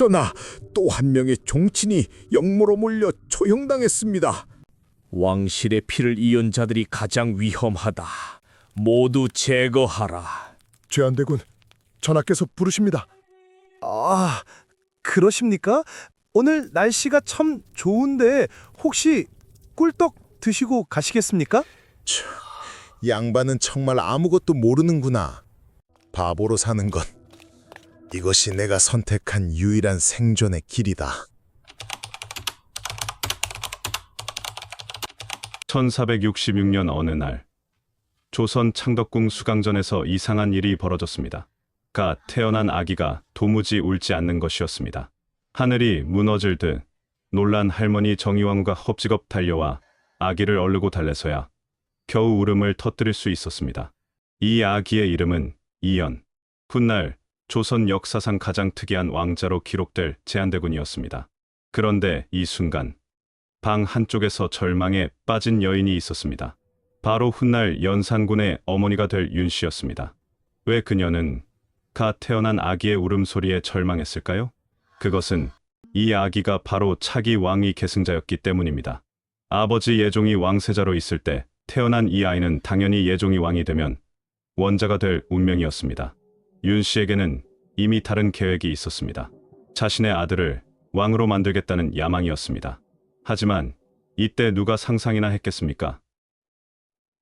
전하, 또한 명의 종친이 역모로 몰려 초형당했습니다. 왕실의 피를 이은 자들이 가장 위험하다. 모두 제거하라. 죄안되군. 전하께서 부르십니다. 아, 그러십니까? 오늘 날씨가 참 좋은데 혹시 꿀떡 드시고 가시겠습니까? 양반은 정말 아무것도 모르는구나. 바보로 사는 것. 이것이 내가 선택한 유일한 생존의 길이다. 1466년 어느 날 조선 창덕궁 수강전에서 이상한 일이 벌어졌습니다. 가 태어난 아기가 도무지 울지 않는 것이었습니다. 하늘이 무너질 듯 놀란 할머니 정의왕후가 헙지겁 달려와 아기를 얼르고 달래서야 겨우 울음을 터뜨릴 수 있었습니다. 이 아기의 이름은 이연. 훗날 조선 역사상 가장 특이한 왕자로 기록될 제한대군이었습니다. 그런데 이 순간 방 한쪽에서 절망에 빠진 여인이 있었습니다. 바로 훗날 연산군의 어머니가 될 윤 씨였습니다. 왜 그녀는 가 태어난 아기의 울음소리에 절망했을까요? 그것은 이 아기가 바로 차기 왕위 계승자였기 때문입니다. 아버지 예종이 왕세자로 있을 때 태어난 이 아이는 당연히 예종이 왕이 되면 원자가 될 운명이었습니다. 윤 씨에게는 이미 다른 계획이 있었습니다. 자신의 아들을 왕으로 만들겠다는 야망이었습니다. 하지만 이때 누가 상상이나 했겠습니까?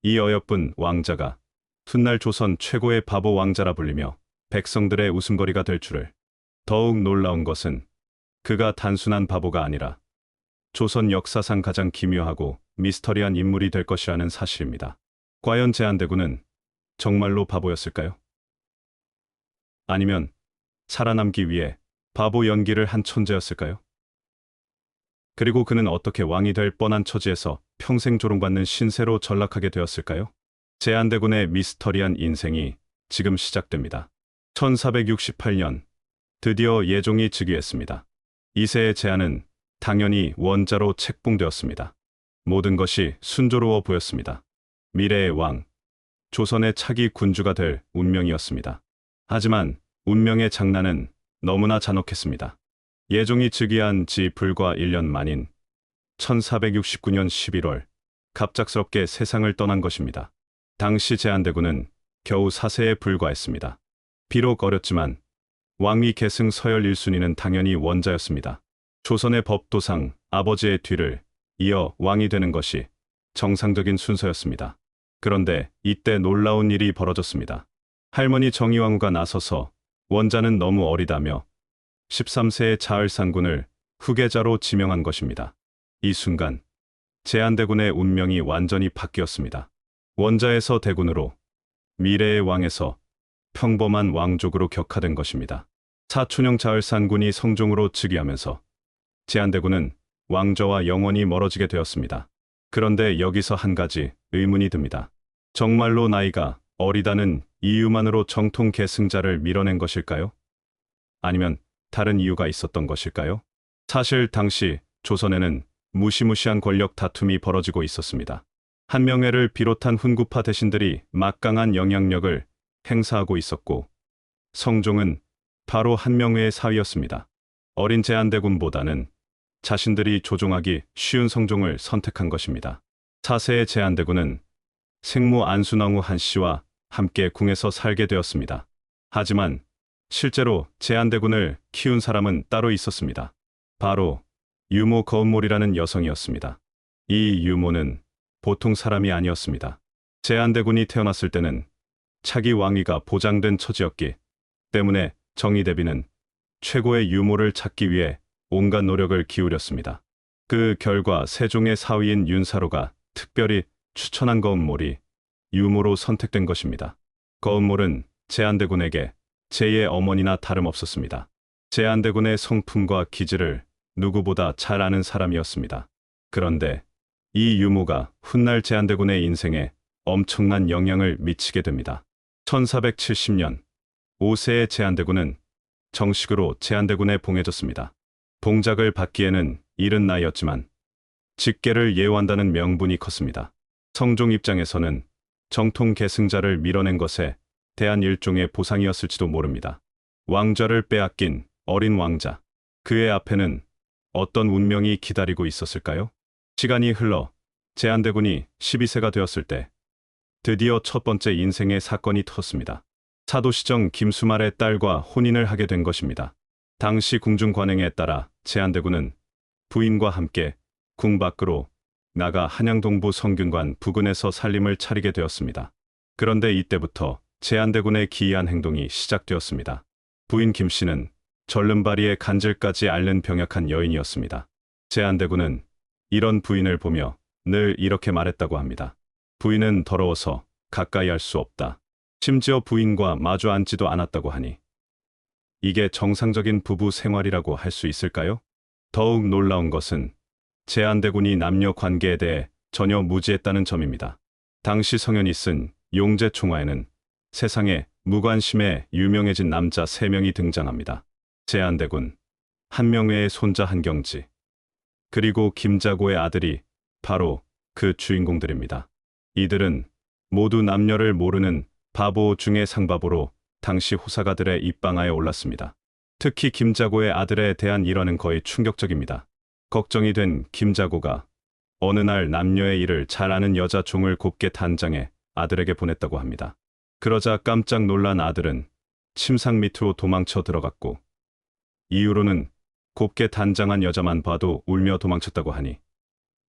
이 어여쁜 왕자가 훗날 조선 최고의 바보 왕자라 불리며 백성들의 웃음거리가 될 줄을 더욱 놀라운 것은 그가 단순한 바보가 아니라 조선 역사상 가장 기묘하고 미스터리한 인물이 될 것이라는 사실입니다. 과연 제한대군은 정말로 바보였을까요? 아니면 살아남기 위해 바보 연기를 한 천재였을까요? 그리고 그는 어떻게 왕이 될 뻔한 처지에서 평생 조롱받는 신세로 전락하게 되었을까요? 제한대군의 미스터리한 인생이 지금 시작됩니다. 1468년 드디어 예종이 즉위했습니다. 이세의 제안은 당연히 원자로 책봉되었습니다. 모든 것이 순조로워 보였습니다. 미래의 왕, 조선의 차기 군주가 될 운명이었습니다. 하지만 운명의 장난은 너무나 잔혹했습니다. 예종이 즉위한 지 불과 1년 만인 1469년 11월 갑작스럽게 세상을 떠난 것입니다. 당시 제한대군은 겨우 4세에 불과했습니다. 비록 어렸지만 왕위 계승 서열 1순위는 당연히 원자였습니다. 조선의 법도상 아버지의 뒤를 이어 왕이 되는 것이 정상적인 순서였습니다. 그런데 이때 놀라운 일이 벌어졌습니다. 할머니 정의왕후가 나서서 원자는 너무 어리다며 13세의 자을상군을 후계자로 지명한 것입니다. 이 순간 제한대군의 운명이 완전히 바뀌었습니다. 원자에서 대군으로 미래의 왕에서 평범한 왕족으로 격화된 것입니다. 사촌형 자을산군이 성종으로 즉위하면서 제한대군은 왕좌와 영원히 멀어지게 되었습니다. 그런데 여기서 한 가지 의문이 듭니다. 정말로 나이가 어리다는 이유만으로 정통 계승자를 밀어낸 것일까요? 아니면 다른 이유가 있었던 것일까요? 사실 당시 조선에는 무시무시한 권력 다툼이 벌어지고 있었습니다. 한명회를 비롯한 훈구파 대신들이 막강한 영향력을 행사하고 있었고 성종은 바로 한명회의 사위였습니다. 어린 제한대군보다는 자신들이 조종하기 쉬운 성종을 선택한 것입니다. 4세의 제한대군은 생모 안순왕후 한씨와 함께 궁에서 살게 되었습니다. 하지만 실제로 제한대군을 키운 사람은 따로 있었습니다. 바로 유모 거운몰이라는 여성이었습니다. 이 유모는 보통 사람이 아니었습니다. 제한대군이 태어났을 때는 차기 왕위가 보장된 처지였기 때문에 정의대비는 최고의 유모를 찾기 위해 온갖 노력을 기울였습니다. 그 결과 세종의 사위인 윤사로가 특별히 추천한 거운몰이 유모로 선택된 것입니다. 거운몰은 제한대군에게 제2의 어머니나 다름없었습니다. 제한대군의 성품과 기질을 누구보다 잘 아는 사람이었습니다. 그런데 이 유모가 훗날 제한대군의 인생에 엄청난 영향을 미치게 됩니다. 1470년 5세의 제한대군은 정식으로 제한대군에 봉해졌습니다. 봉작을 받기에는 이른 나이였지만 직계를 예우한다는 명분이 컸습니다. 성종 입장에서는 정통 계승자를 밀어낸 것에 대한 일종의 보상이었을지도 모릅니다. 왕좌를 빼앗긴 어린 왕자. 그의 앞에는 어떤 운명이 기다리고 있었을까요? 시간이 흘러 제한대군이 12세가 되었을 때 드디어 첫 번째 인생의 사건이 터졌습니다. 사도시정 김수말의 딸과 혼인을 하게 된 것입니다. 당시 궁중 관행에 따라 제한대군은 부인과 함께 궁 밖으로 나가 한양동부 성균관 부근에서 살림을 차리게 되었습니다. 그런데 이때부터 제한대군의 기이한 행동이 시작되었습니다. 부인 김 씨는 절름발이의 간질까지 앓는 병약한 여인이었습니다. 제한대군은 이런 부인을 보며 늘 이렇게 말했다고 합니다. 부인은 더러워서 가까이 할 수 없다. 심지어 부인과 마주 앉지도 않았다고 하니 이게 정상적인 부부 생활이라고 할 수 있을까요? 더욱 놀라운 것은 제한대군이 남녀 관계에 대해 전혀 무지했다는 점입니다. 당시 성현이 쓴 용제 총화에는 세상에 무관심에 유명해진 남자 3명이 등장합니다. 제한대군, 한명회의 손자 한경지, 그리고 김자고의 아들이 바로 그 주인공들입니다. 이들은 모두 남녀를 모르는 바보 중의 상바보로 당시 호사가들의 입방아에 올랐습니다. 특히 김자고의 아들에 대한 일화는 거의 충격적입니다. 걱정이 된 김자고가 어느 날 남녀의 일을 잘 아는 여자 종을 곱게 단장해 아들에게 보냈다고 합니다. 그러자 깜짝 놀란 아들은 침상 밑으로 도망쳐 들어갔고 이후로는 곱게 단장한 여자만 봐도 울며 도망쳤다고 하니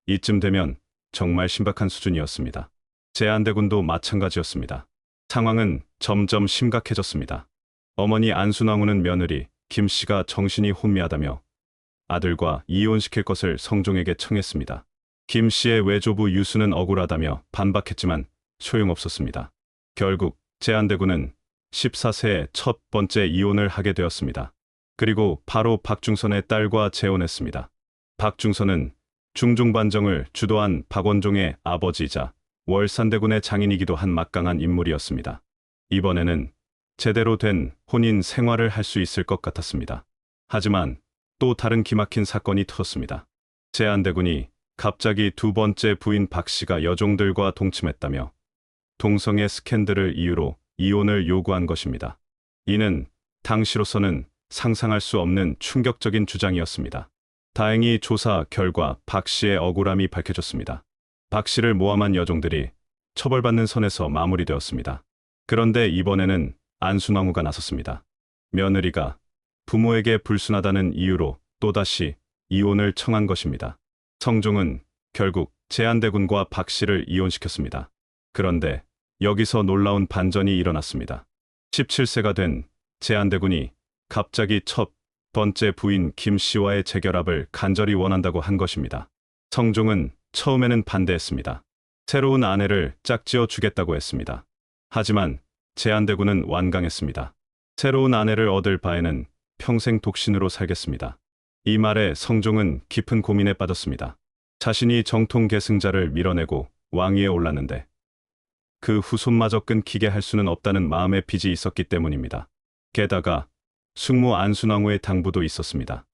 이쯤 되면 정말 신박한 수준이었습니다. 제한대군도 마찬가지였습니다. 상황은 점점 심각해졌습니다. 어머니 안순왕후는 며느리 김 씨가 정신이 혼미하다며 아들과 이혼시킬 것을 성종에게 청했습니다. 김 씨의 외조부 유수는 억울하다며 반박했지만 소용없었습니다. 결국 제한대군은 14세에 첫 번째 이혼을 하게 되었습니다. 그리고 바로 박중선의 딸과 재혼했습니다. 박중선은 중종반정을 주도한 박원종의 아버지이자 월산대군의 장인이기도 한 막강한 인물이었습니다. 이번에는 제대로 된 혼인 생활을 할 수 있을 것 같았습니다. 하지만 또 다른 기막힌 사건이 터졌습니다. 제한대군이 갑자기 두 번째 부인 박 씨가 여종들과 동침했다며 동성애 스캔들을 이유로 이혼을 요구한 것입니다. 이는 당시로서는 상상할 수 없는 충격적인 주장이었습니다. 다행히 조사 결과 박 씨의 억울함이 밝혀졌습니다. 박 씨를 모함한 여종들이 처벌받는 선에서 마무리되었습니다. 그런데 이번에는 안순왕후가 나섰습니다. 며느리가 부모에게 불순하다는 이유로 또다시 이혼을 청한 것입니다. 성종은 결국 제한대군과 박 씨를 이혼시켰습니다. 그런데 여기서 놀라운 반전이 일어났습니다. 17세가 된 제한대군이 갑자기 첫 번째 부인 김 씨와의 재결합을 간절히 원한다고 한 것입니다. 성종은 처음에는 반대했습니다. 새로운 아내를 짝지어 주겠다고 했습니다. 하지만 제한대군은 완강했습니다. 새로운 아내를 얻을 바에는 평생 독신으로 살겠습니다. 이 말에 성종은 깊은 고민에 빠졌습니다. 자신이 정통 계승자를 밀어내고 왕위에 올랐는데 그 후손마저 끊기게 할 수는 없다는 마음의 빚이 있었기 때문입니다. 게다가 숙모 안순왕후의 당부도 있었습니다.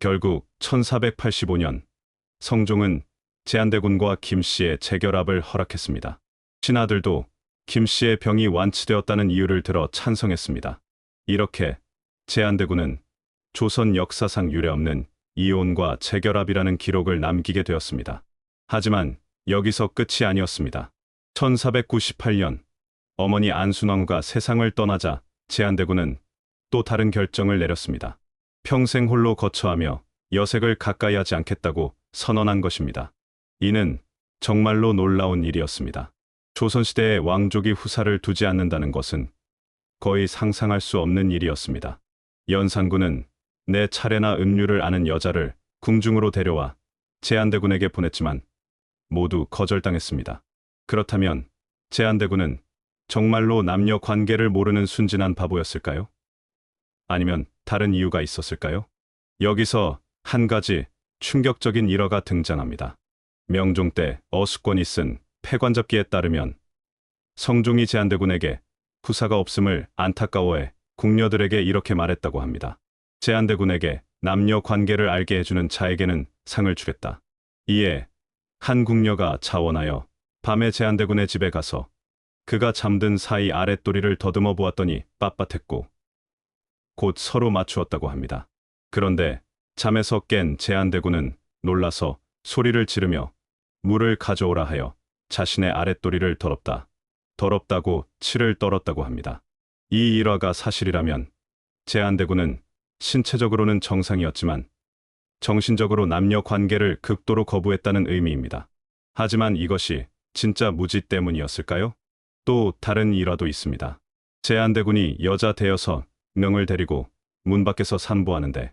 결국 1485년 성종은 제한대군과 김 씨의 재결합을 허락했습니다. 신하들도 김 씨의 병이 완치되었다는 이유를 들어 찬성했습니다. 이렇게 제한대군은 조선 역사상 유례없는 이혼과 재결합이라는 기록을 남기게 되었습니다. 하지만 여기서 끝이 아니었습니다. 1498년 어머니 안순왕후가 세상을 떠나자 제한대군은 또 다른 결정을 내렸습니다. 평생 홀로 거처하며 여색을 가까이 하지 않겠다고 선언한 것입니다. 이는 정말로 놀라운 일이었습니다. 조선시대의 왕족이 후사를 두지 않는다는 것은 거의 상상할 수 없는 일이었습니다. 연산군은 내 차례나 음률을 아는 여자를 궁중으로 데려와 제한대군에게 보냈지만 모두 거절당했습니다. 그렇다면 제한대군은 정말로 남녀 관계를 모르는 순진한 바보였을까요? 아니면 다른 이유가 있었을까요? 여기서 한 가지 충격적인 일화가 등장합니다. 명종 때 어수권이 쓴 패관잡기에 따르면 성종이 제한대군에게 후사가 없음을 안타까워해 궁녀들에게 이렇게 말했다고 합니다. 제한대군에게 남녀 관계를 알게 해주는 자에게는 상을 주겠다. 이에 한 궁녀가 자원하여 밤에 제한대군의 집에 가서 그가 잠든 사이 아랫도리를 더듬어 보았더니 빳빳했고 곧 서로 맞추었다고 합니다. 그런데 잠에서 깬 제한대군은 놀라서 소리를 지르며 물을 가져오라 하여 자신의 아랫도리를 더럽다. 더럽다고 치를 떨었다고 합니다. 이 일화가 사실이라면 제한대군은 신체적으로는 정상이었지만 정신적으로 남녀 관계를 극도로 거부했다는 의미입니다. 하지만 이것이 진짜 무지 때문이었을까요? 또 다른 일화도 있습니다. 제한대군이 여자 대여섯 명을 데리고 문 밖에서 산보하는데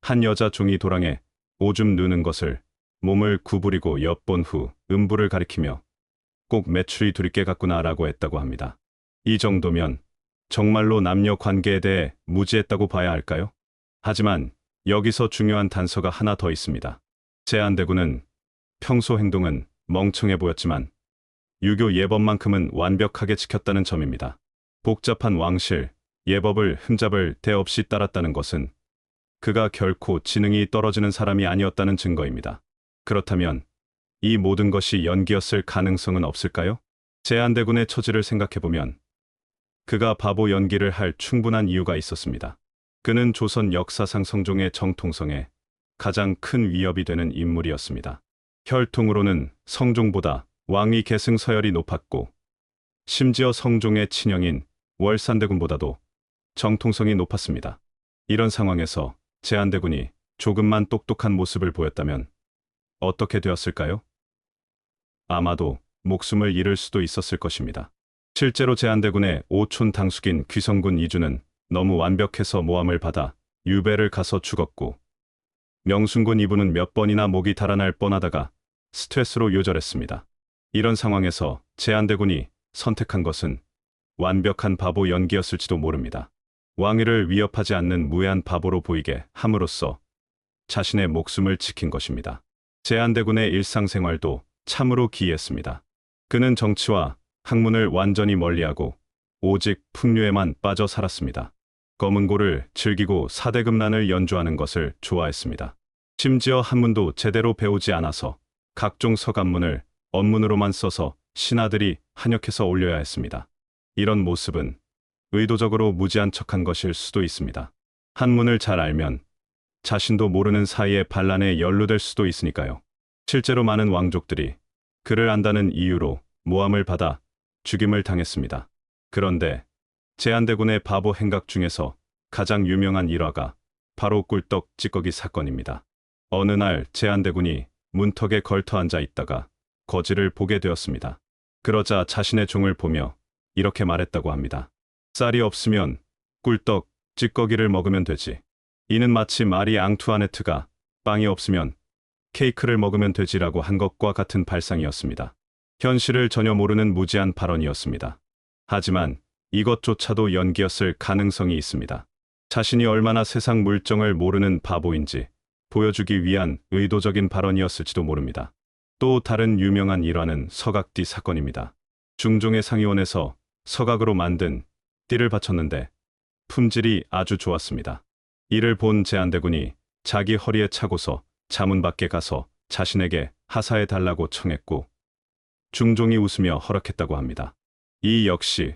한 여자 종이 도랑에 오줌 누는 것을 몸을 구부리고 엿본 후 음부를 가리키며 꼭 매출이 둘게 같구나 라고 했다고 합니다. 이 정도면 정말로 남녀 관계에 대해 무지했다고 봐야 할까요? 하지만 여기서 중요한 단서가 하나 더 있습니다. 제한대군은 평소 행동은 멍청해 보였지만 유교 예법만큼은 완벽하게 지켰다는 점입니다. 복잡한 왕실, 예법을 흠잡을 데 없이 따랐다는 것은 그가 결코 지능이 떨어지는 사람이 아니었다는 증거입니다. 그렇다면 이 모든 것이 연기였을 가능성은 없을까요? 제한대군의 처지를 생각해보면 그가 바보 연기를 할 충분한 이유가 있었습니다. 그는 조선 역사상 성종의 정통성에 가장 큰 위협이 되는 인물이었습니다. 혈통으로는 성종보다 왕위 계승 서열이 높았고 심지어 성종의 친형인 월산대군보다도 정통성이 높았습니다. 이런 상황에서 제한대군이 조금만 똑똑한 모습을 보였다면 어떻게 되었을까요? 아마도 목숨을 잃을 수도 있었을 것입니다. 실제로 제한대군의 오촌 당숙인 귀성군 이주는 너무 완벽해서 모함을 받아 유배를 가서 죽었고 명순군 이부는 몇 번이나 목이 달아날 뻔하다가 스트레스로 요절했습니다. 이런 상황에서 제한대군이 선택한 것은 완벽한 바보 연기였을지도 모릅니다. 왕위를 위협하지 않는 무해한 바보로 보이게 함으로써 자신의 목숨을 지킨 것입니다. 제한대군의 일상생활도 참으로 기이했습니다. 그는 정치와 학문을 완전히 멀리하고 오직 풍류에만 빠져 살았습니다. 검은고를 즐기고 사대금란을 연주하는 것을 좋아했습니다. 심지어 한문도 제대로 배우지 않아서 각종 서간문을 언문으로만 써서 신하들이 한역해서 올려야 했습니다. 이런 모습은 의도적으로 무지한 척한 것일 수도 있습니다. 한문을 잘 알면 자신도 모르는 사이에 반란에 연루될 수도 있으니까요. 실제로 많은 왕족들이 그를 안다는 이유로 모함을 받아 죽임을 당했습니다. 그런데 제한대군의 바보 행각 중에서 가장 유명한 일화가 바로 꿀떡 찌꺼기 사건입니다. 어느 날 제한대군이 문턱에 걸터 앉아 있다가 거지를 보게 되었습니다. 그러자 자신의 종을 보며 이렇게 말했다고 합니다. 쌀이 없으면 꿀떡 찌꺼기를 먹으면 되지. 이는 마치 마리 앙투아네트가 빵이 없으면 케이크를 먹으면 되지라고 한 것과 같은 발상이었습니다. 현실을 전혀 모르는 무지한 발언이었습니다. 하지만 이것조차도 연기였을 가능성이 있습니다. 자신이 얼마나 세상 물정을 모르는 바보인지 보여주기 위한 의도적인 발언이었을지도 모릅니다. 또 다른 유명한 일화는 서각띠 사건입니다. 중종의 상의원에서 서각으로 만든 띠를 바쳤는데 품질이 아주 좋았습니다. 이를 본 제한대군이 자기 허리에 차고서 자문 밖에 가서 자신에게 하사해 달라고 청했고 중종이 웃으며 허락했다고 합니다. 이 역시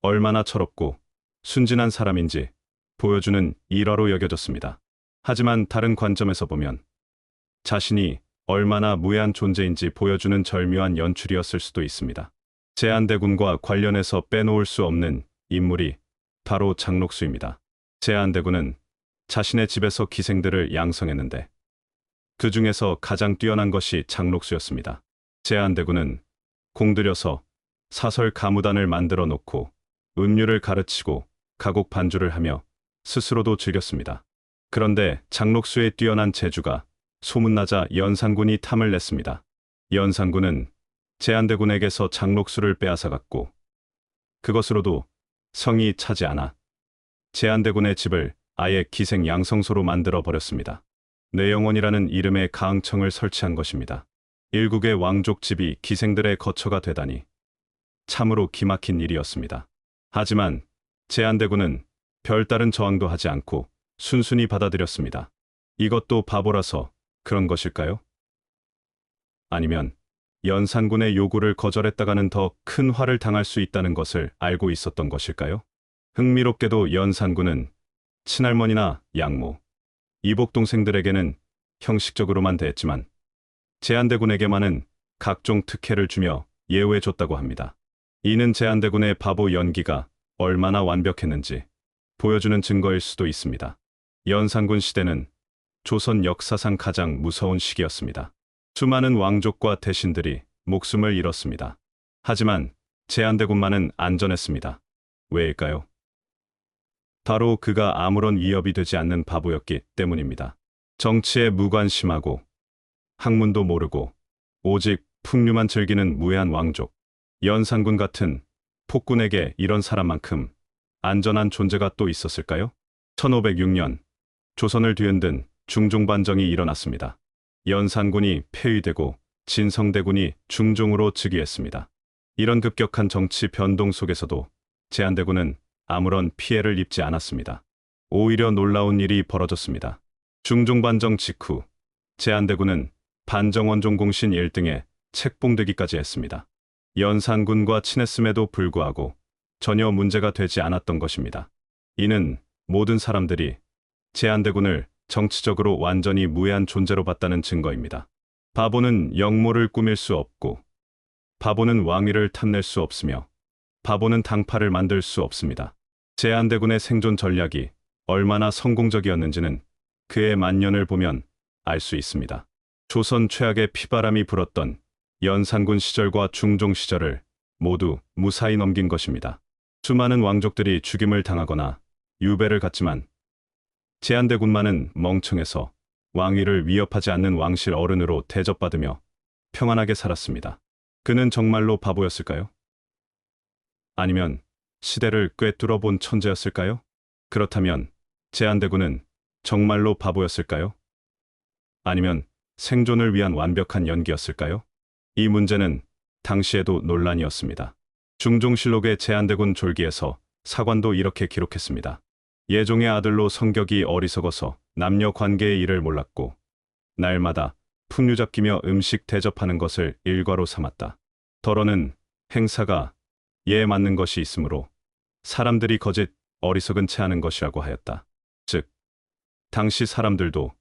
얼마나 철없고 순진한 사람인지 보여주는 일화로 여겨졌습니다. 하지만 다른 관점에서 보면 자신이 얼마나 무해한 존재인지 보여주는 절묘한 연출이었을 수도 있습니다. 제한대군과 관련해서 빼놓을 수 없는 인물이 바로 장록수입니다. 제한대군은 자신의 집에서 기생들을 양성했는데 그 중에서 가장 뛰어난 것이 장록수였습니다. 제한대군은 공들여서 사설 가무단을 만들어 놓고 음료를 가르치고 가곡 반주를 하며 스스로도 즐겼습니다. 그런데 장록수의 뛰어난 재주가 소문나자 연산군이 탐을 냈습니다. 연산군은 제한대군에게서 장록수를 빼앗아갔고 그것으로도 성이 차지 않아 제한대군의 집을 아예 기생 양성소로 만들어 버렸습니다. 내영원이라는 이름의 가흥청을 설치한 것입니다. 일국의 왕족 집이 기생들의 거처가 되다니 참으로 기막힌 일이었습니다. 하지만 제한대군은 별다른 저항도 하지 않고 순순히 받아들였습니다. 이것도 바보라서 그런 것일까요? 아니면 연산군의 요구를 거절했다가는 더 큰 화를 당할 수 있다는 것을 알고 있었던 것일까요? 흥미롭게도 연산군은 친할머니나 양모, 이복 동생들에게는 형식적으로만 대했지만 제한대군에게만은 각종 특혜를 주며 예우해 줬다고 합니다. 이는 제한대군의 바보 연기가 얼마나 완벽했는지 보여주는 증거일 수도 있습니다. 연산군 시대는 조선 역사상 가장 무서운 시기였습니다. 수많은 왕족과 대신들이 목숨을 잃었습니다. 하지만 제한대군만은 안전했습니다. 왜일까요? 바로 그가 아무런 위협이 되지 않는 바보였기 때문입니다. 정치에 무관심하고 학문도 모르고 오직 풍류만 즐기는 무해한 왕족. 연산군 같은 폭군에게 이런 사람만큼 안전한 존재가 또 있었을까요? 1506년 조선을 뒤흔든 중종반정이 일어났습니다. 연산군이 폐위되고 진성대군이 중종으로 즉위했습니다. 이런 급격한 정치 변동 속에서도 제한대군은 아무런 피해를 입지 않았습니다. 오히려 놀라운 일이 벌어졌습니다. 중종반정 직후 제한대군은 반정원 종공신 1등에 책봉되기까지 했습니다. 연산군과 친했음에도 불구하고 전혀 문제가 되지 않았던 것입니다. 이는 모든 사람들이 제한대군을 정치적으로 완전히 무해한 존재로 봤다는 증거입니다. 바보는 역모를 꾸밀 수 없고 바보는 왕위를 탐낼 수 없으며 바보는 당파를 만들 수 없습니다. 제한대군의 생존 전략이 얼마나 성공적이었는지는 그의 만년을 보면 알 수 있습니다. 조선 최악의 피바람이 불었던 연산군 시절과 중종 시절을 모두 무사히 넘긴 것입니다. 수많은 왕족들이 죽임을 당하거나 유배를 갔지만 제한대군만은 멍청해서 왕위를 위협하지 않는 왕실 어른으로 대접받으며 평안하게 살았습니다. 그는 정말로 바보였을까요? 아니면 시대를 꿰뚫어 본 천재였을까요? 그렇다면 제한대군은 정말로 바보였을까요? 아니면 생존을 위한 완벽한 연기였을까요? 이 문제는 당시에도 논란이었습니다. 중종실록의 제한대군 졸기에서 사관도 이렇게 기록했습니다. 예종의 아들로 성격이 어리석어서 남녀 관계의 일을 몰랐고 날마다 풍류 잡기며 음식 대접하는 것을 일과로 삼았다. 덜어는 행사가 예에 맞는 것이 있으므로 사람들이 거짓 어리석은 채 하는 것이라고 하였다. 즉, 당시 사람들도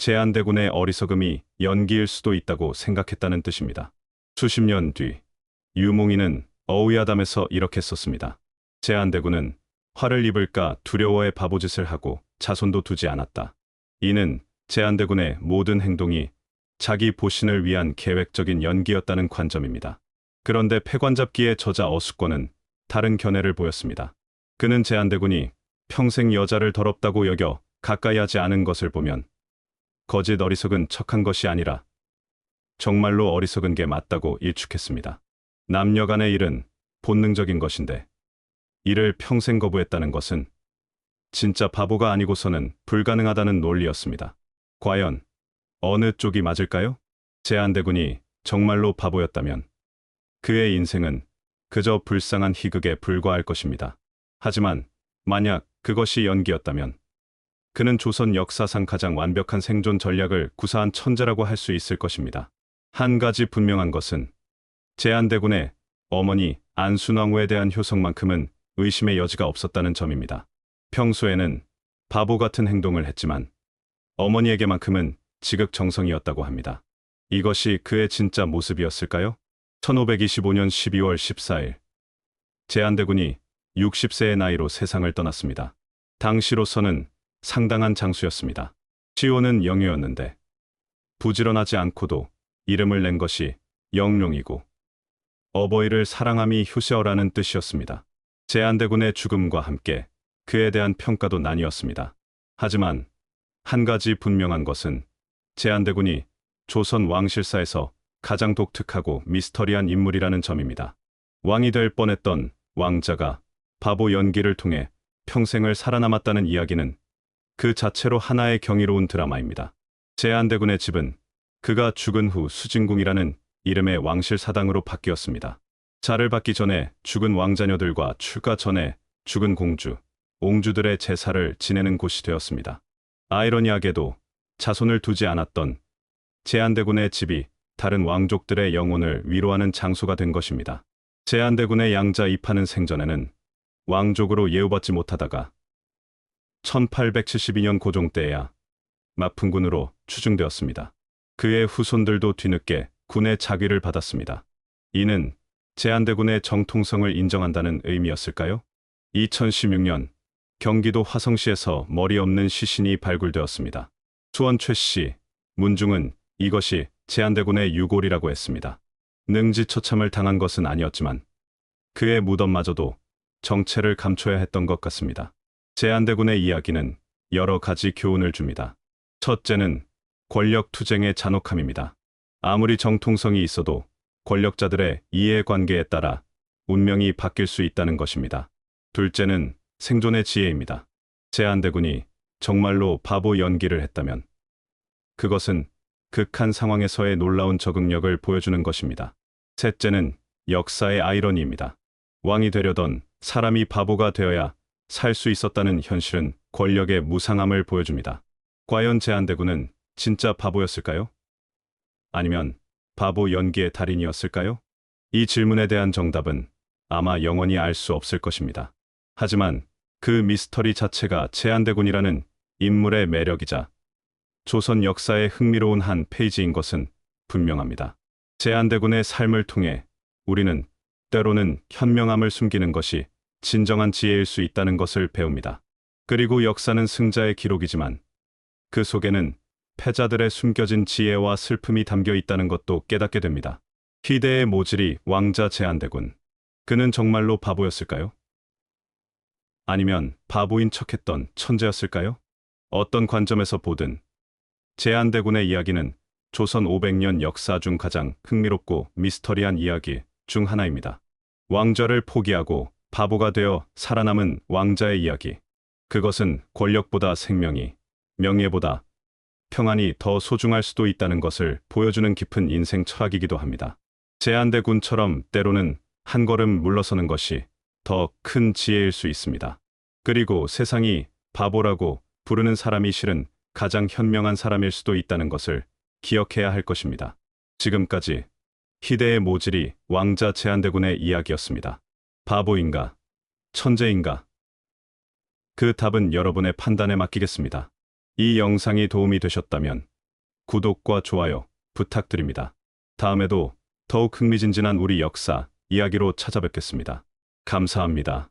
제한대군의 어리석음이 연기일 수도 있다고 생각했다는 뜻입니다. 수십 년 뒤, 유몽이는 어우야담에서 이렇게 썼습니다. 제한대군은 화를 입을까 두려워해 바보짓을 하고 자손도 두지 않았다. 이는 제한대군의 모든 행동이 자기 보신을 위한 계획적인 연기였다는 관점입니다. 그런데 패관잡기의 저자 어수권은 다른 견해를 보였습니다. 그는 제한대군이 평생 여자를 더럽다고 여겨 가까이 하지 않은 것을 보면 거짓 어리석은 척한 것이 아니라 정말로 어리석은 게 맞다고 일축했습니다. 남녀 간의 일은 본능적인 것인데 이를 평생 거부했다는 것은 진짜 바보가 아니고서는 불가능하다는 논리였습니다. 과연 어느 쪽이 맞을까요? 제한대군이 정말로 바보였다면 그의 인생은 그저 불쌍한 희극에 불과할 것입니다. 하지만 만약 그것이 연기였다면 그는 조선 역사상 가장 완벽한 생존 전략을 구사한 천재라고 할 수 있을 것입니다. 한 가지 분명한 것은 제한대군의 어머니 안순왕후에 대한 효성만큼은 의심의 여지가 없었다는 점입니다. 평소에는 바보 같은 행동을 했지만 어머니에게만큼은 지극정성이었다고 합니다. 이것이 그의 진짜 모습이었을까요? 1525년 12월 14일 제한대군이 60세의 나이로 세상을 떠났습니다. 당시로서는 상당한 장수였습니다. 시호는 영유였는데 부지런하지 않고도 이름을 낸 것이 영룡이고 어버이를 사랑함이 효세어라는 뜻이었습니다. 제한대군의 죽음과 함께 그에 대한 평가도 나뉘었습니다. 하지만 한 가지 분명한 것은 제한대군이 조선 왕실사에서 가장 독특하고 미스터리한 인물이라는 점입니다. 왕이 될 뻔했던 왕자가 바보 연기를 통해 평생을 살아남았다는 이야기는 그 자체로 하나의 경이로운 드라마입니다. 제한대군의 집은 그가 죽은 후 수진궁이라는 이름의 왕실 사당으로 바뀌었습니다. 자를 받기 전에 죽은 왕자녀들과 출가 전에 죽은 공주, 옹주들의 제사를 지내는 곳이 되었습니다. 아이러니하게도 자손을 두지 않았던 제한대군의 집이 다른 왕족들의 영혼을 위로하는 장소가 된 것입니다. 제한대군의 양자 이파는 생전에는 왕족으로 예우받지 못하다가 1872년 고종 때야 마풍군으로 추중되었습니다. 그의 후손들도 뒤늦게 군의 자귀를 받았습니다. 이는 제한대군의 정통성을 인정한다는 의미였을까요? 2016년 경기도 화성시에서 머리 없는 시신이 발굴되었습니다. 수원 최씨, 문중은 이것이 제한대군의 유골이라고 했습니다. 능지처참을 당한 것은 아니었지만 그의 무덤마저도 정체를 감춰야 했던 것 같습니다. 제한대군의 이야기는 여러 가지 교훈을 줍니다. 첫째는 권력 투쟁의 잔혹함입니다. 아무리 정통성이 있어도 권력자들의 이해관계에 따라 운명이 바뀔 수 있다는 것입니다. 둘째는 생존의 지혜입니다. 제한대군이 정말로 바보 연기를 했다면 그것은 극한 상황에서의 놀라운 적응력을 보여주는 것입니다. 셋째는 역사의 아이러니입니다. 왕이 되려던 사람이 바보가 되어야 살 수 있었다는 현실은 권력의 무상함을 보여줍니다. 과연 제한대군은 진짜 바보였을까요? 아니면 바보 연기의 달인이었을까요? 이 질문에 대한 정답은 아마 영원히 알 수 없을 것입니다. 하지만 그 미스터리 자체가 제한대군이라는 인물의 매력이자 조선 역사의 흥미로운 한 페이지인 것은 분명합니다. 제한대군의 삶을 통해 우리는 때로는 현명함을 숨기는 것이 진정한 지혜일 수 있다는 것을 배웁니다. 그리고 역사는 승자의 기록이지만 그 속에는 패자들의 숨겨진 지혜와 슬픔이 담겨 있다는 것도 깨닫게 됩니다. 희대의 모질이 왕자 제한대군. 그는 정말로 바보였을까요? 아니면 바보인 척했던 천재였을까요? 어떤 관점에서 보든 제한대군의 이야기는 조선 500년 역사 중 가장 흥미롭고 미스터리한 이야기 중 하나입니다. 왕좌를 포기하고 바보가 되어 살아남은 왕자의 이야기. 그것은 권력보다 생명이, 명예보다 평안이 더 소중할 수도 있다는 것을 보여주는 깊은 인생 철학이기도 합니다. 제한대 군처럼 때로는 한 걸음 물러서는 것이 더 큰 지혜일 수 있습니다. 그리고 세상이 바보라고 부르는 사람이 실은 가장 현명한 사람일 수도 있다는 것을 기억해야 할 것입니다. 지금까지 희대의 모질이 왕자 제한대군의 이야기였습니다. 바보인가? 천재인가? 그 답은 여러분의 판단에 맡기겠습니다. 이 영상이 도움이 되셨다면 구독과 좋아요 부탁드립니다. 다음에도 더욱 흥미진진한 우리 역사 이야기로 찾아뵙겠습니다. 감사합니다.